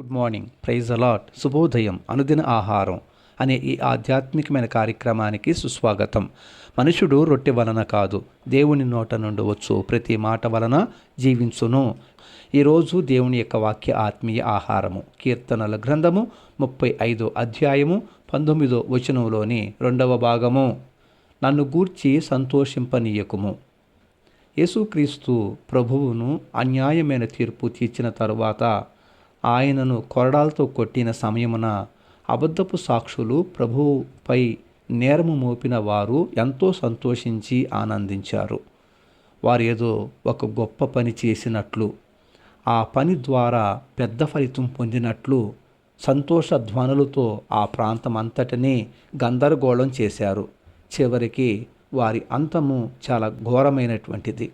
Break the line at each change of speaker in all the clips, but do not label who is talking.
Good morning praise allot శుభోదయం. అనుదిన ఆహారం అనే ఈ ఆధ్యాత్మికమైన కార్యక్రమానికి సుస్వాగతం. మనుషుడు రొట్టె వలన కాదు దేవుని నోట నుండి వచ్చు. ప్రతి మాట వలన జీవించును. ఈరోజు దేవుని యొక్క వాక్య ఆత్మీయ ఆహారము. కీర్తనల గ్రంథము ముప్పై ఐదో అధ్యాయము పంతొమ్మిదో వచనంలోని రెండవ భాగము. నన్ను గూర్చి సంతోషింపనీయకుము. యేసుక్రీస్తు ప్రభువును అన్యాయమైన తీర్పు తీర్చిన తరువాత ఆయనను కొరడాలతో కొట్టిన సమయమున అబద్ధపు సాక్షులు ప్రభువుపై నేరము మోపిన వారు ఎంతో సంతోషించి ఆనందించారు. వారేదో ఒక గొప్ప పని చేసినట్లు ఆ పని ద్వారా పెద్ద ఫలితం పొందినట్లు సంతోష ధ్వనులతో ఆ ప్రాంతం అంతటినీ గందరగోళం చేశారు. చివరికి వారి అంతము చాలా ఘోరమైనటువంటిది.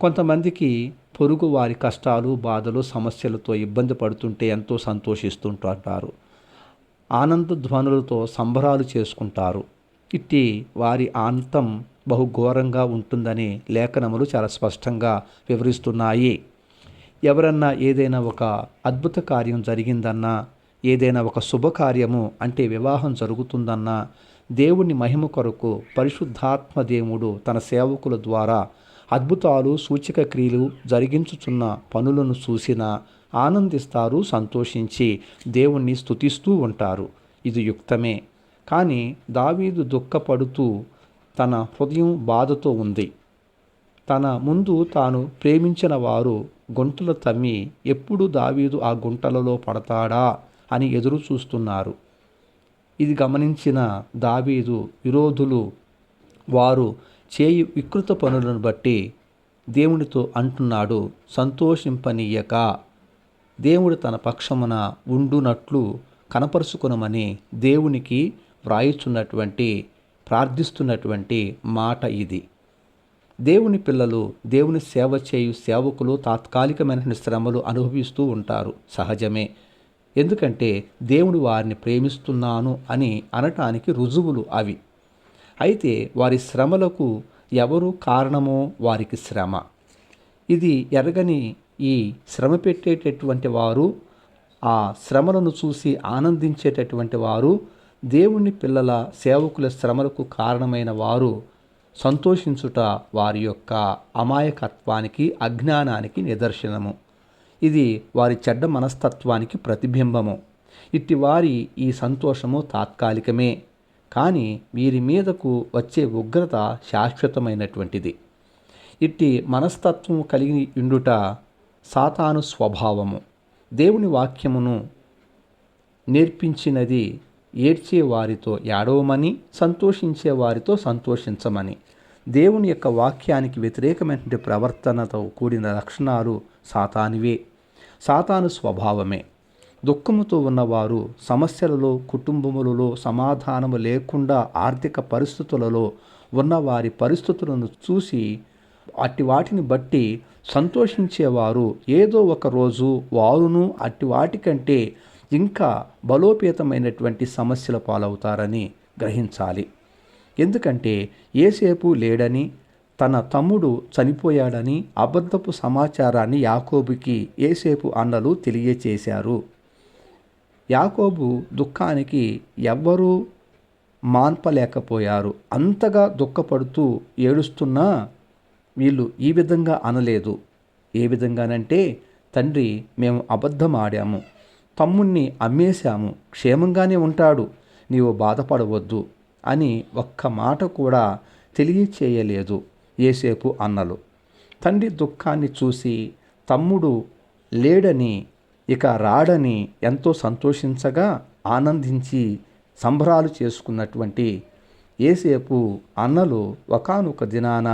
కొంతమందికి పొరుగు వారి కష్టాలు బాధలు సమస్యలతో ఇబ్బంది పడుతుంటే ఎంతో సంతోషిస్తుంటారు. ఆనంద ధ్వనులతో సంబరాలు చేసుకుంటారు. ఇట్టి వారి అంతం బహుఘోరంగా ఉంటుందని లేఖనములు చాలా స్పష్టంగా వివరిస్తున్నాయి. ఎవరన్నా ఏదైనా ఒక అద్భుత కార్యం జరిగిందన్నా ఏదైనా ఒక శుభకార్యము అంటే వివాహం జరుగుతుందన్నా దేవుని మహిమ కొరకు పరిశుద్ధాత్మ దేవుడు తన సేవకుల ద్వారా అద్భుతాలు సూచక క్రియలు జరిగించుచున్న పనులను చూసిన ఆనందిస్తారు సంతోషించి దేవుణ్ణి స్థుతిస్తూ ఉంటారు. ఇది యుక్తమే. కానీ దావీదు దుఃఖపడుతూ తన హృదయం బాధతో ఉంది. తన ముందు తాను ప్రేమించిన వారు గుంటలు తమ్మి ఎప్పుడు దావీదు ఆ గుంటలలో పడతాడా? అని ఎదురు చూస్తున్నారు. ఇది గమనించిన దావీదు విరోధులు వారు చేయి వికృత పనులను బట్టి దేవునితో అంటున్నాడు సంతోషింపనీయక. దేవుడు తన పక్షమున ఉండునట్లు కనపరుచుకునమని దేవునికి వ్రాయిచున్నటువంటి ప్రార్థిస్తున్నటువంటి మాట ఇది. దేవుని పిల్లలు దేవుని సేవ చేయు సేవకులు తాత్కాలికమైన శ్రమలు అనుభవిస్తూ ఉంటారు సహజమే. ఎందుకంటే దేవుడు వారిని ప్రేమిస్తున్నాను అని అనటానికి రుజువులు అవి. అయితే వారి శ్రమలకు ఎవరు కారణమో వారికి శ్రమ. ఇది ఎరగని ఈ శ్రమ పెట్టేటటువంటి వారు ఆ శ్రమలను చూసి ఆనందించేటటువంటి వారు దేవుని పిల్లల సేవకుల శ్రమలకు కారణమైన వారు సంతోషించుట వారి యొక్క అమాయకత్వానికి అజ్ఞానానికి నిదర్శనము. ఇది వారి చెడ్డ మనస్తత్వానికి ప్రతిబింబము. ఇట్టి వారి ఈ సంతోషము తాత్కాలికమే. కానీ వీరి మీదకు వచ్చే ఉగ్రత శాశ్వతమైనటువంటిది. ఇట్టి మనస్తత్వం కలిగి ఉండుట సాతాను స్వభావము. దేవుని వాక్యమును నేర్పించినది ఏడ్చే వారితో ఏడవమని సంతోషించే వారితో సంతోషించమని. దేవుని యొక్క వాక్యానికి వ్యతిరేకమైనటువంటి ప్రవర్తనతో కూడిన లక్షణాలు సాతానివే. సాతాను స్వభావమే. దుఃఖముతో ఉన్నవారు సమస్యలలో కుటుంబములలో సమాధానము లేకుండా ఆర్థిక పరిస్థితులలో ఉన్న వారి పరిస్థితులను చూసి అట్టి వాటిని బట్టి సంతోషించేవారు ఏదో ఒక రోజు వారును అట్టి వాటికంటే ఇంకా బలోపేతమైనటువంటి సమస్యల పాలవుతారని గ్రహించాలి. ఎందుకంటే ఏసేపు లేడని తన తమ్ముడు చనిపోయాడని అబద్ధపు సమాచారాన్ని యాకోబుకి ఏసేపు అన్నలు తెలియచేశారు. యాకోబు దుఃఖానికి ఎవ్వరూ మాన్పలేకపోయారు. అంతగా దుఃఖపడుతూ ఏడుస్తున్నా వీళ్ళు ఈ విధంగా అనలేదు. ఏ విధంగానంటే తండ్రి మేము అబద్ధం ఆడాము తమ్ముణ్ణి అమ్మేశాము. క్షేమంగానే ఉంటాడు. నీవు బాధపడవద్దు అని ఒక్క మాట కూడా తెలియచేయలేదు ఏసేపు అన్నలు. తండ్రి దుఃఖాన్ని చూసి తమ్ముడు లేడని ఇక రాడని ఎంతో సంతోషించగా ఆనందించి సంబరాలు చేసుకున్నటువంటి ఏసేపు అన్నలు ఒకనొక దినాన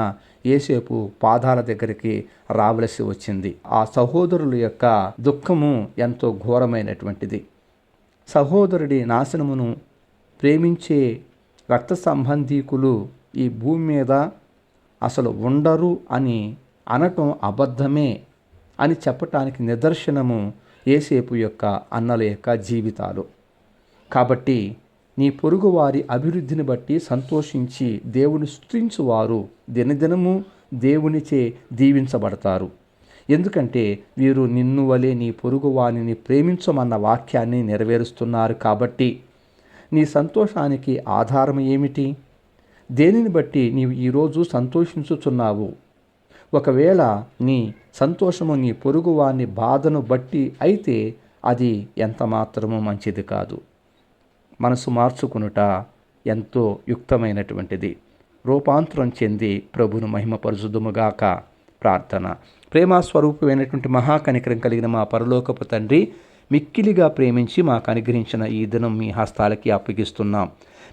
ఏసేపు పాదాల దగ్గరికి రావలసి వచ్చింది. ఆ సహోదరుల యొక్క దుఃఖము ఎంతో ఘోరమైనటువంటిది. సహోదరుడి నాశనమును ప్రేమించే రక్త సంబంధీకులు ఈ భూమి మీద అసలు ఉండరు అని అనటం అబద్ధమే అని చెప్పటానికి నిదర్శనము ఏసేపు యొక్క అన్నల యొక్క జీవితాలు. కాబట్టి నీ పొరుగువారి అభివృద్ధిని బట్టి సంతోషించి దేవుని స్తుతించువారు దినదినము దేవునిచే దీవించబడతారు. ఎందుకంటే వీరు నిన్ను వలె నీ పొరుగువాణిని ప్రేమించమన్న వాక్యాన్ని నెరవేరుస్తున్నారు కాబట్టి నీ సంతోషానికి ఆధారం ఏమిటి? దేనిని బట్టి నీవు ఈరోజు సంతోషించుచున్నావు? ఒకవేళ నీ సంతోషము నీ పొరుగువాని బాధను బట్టి అయితే అది ఎంత మాత్రమూ మంచిది కాదు. మనసు మార్చుకునుట ఎంతో యుక్తమైనటువంటిది. రూపాంతరం చెంది ప్రభును మహిమపరుచుదుముగాక ప్రార్థన. ప్రేమాస్వరూపమైనటువంటి మహాకనికరం కలిగిన మా పరలోకపు తండ్రి మిక్కిలిగా ప్రేమించి మాకు అనుగ్రహించిన ఈ దినం మీ హస్తాలకి అప్పగిస్తున్నాం.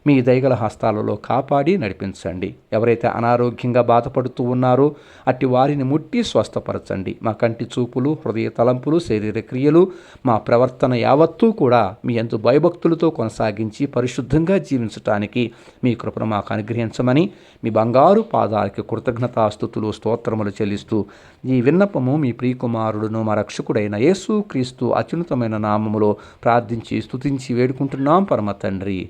మీ దయగల హస్తాలలో కాపాడి నడిపించండి. ఎవరైతే అనారోగ్యంగా బాధపడుతూ ఉన్నారో అట్టి వారిని ముట్టి స్వస్థపరచండి. మా కంటి చూపులు హృదయ తలంపులు శరీర క్రియలు మా ప్రవర్తన యావత్తూ కూడా మీ ఎందు భయభక్తులతో కొనసాగించి పరిశుద్ధంగా జీవించటానికి మీ కృపను మాకు అనుగ్రహించమని మీ బంగారు పాదాలకి కృతజ్ఞతాస్థుతులు స్తోత్రములు చెల్లిస్తూ ఈ విన్నపము మీ ప్రియకుమారుడును మా రక్షకుడైన యేసు క్రీస్తు అత్యున్నతమైన నామములో ప్రార్థించి స్తుతించి వేడుకుంటున్నాం పరమ తండ్రి.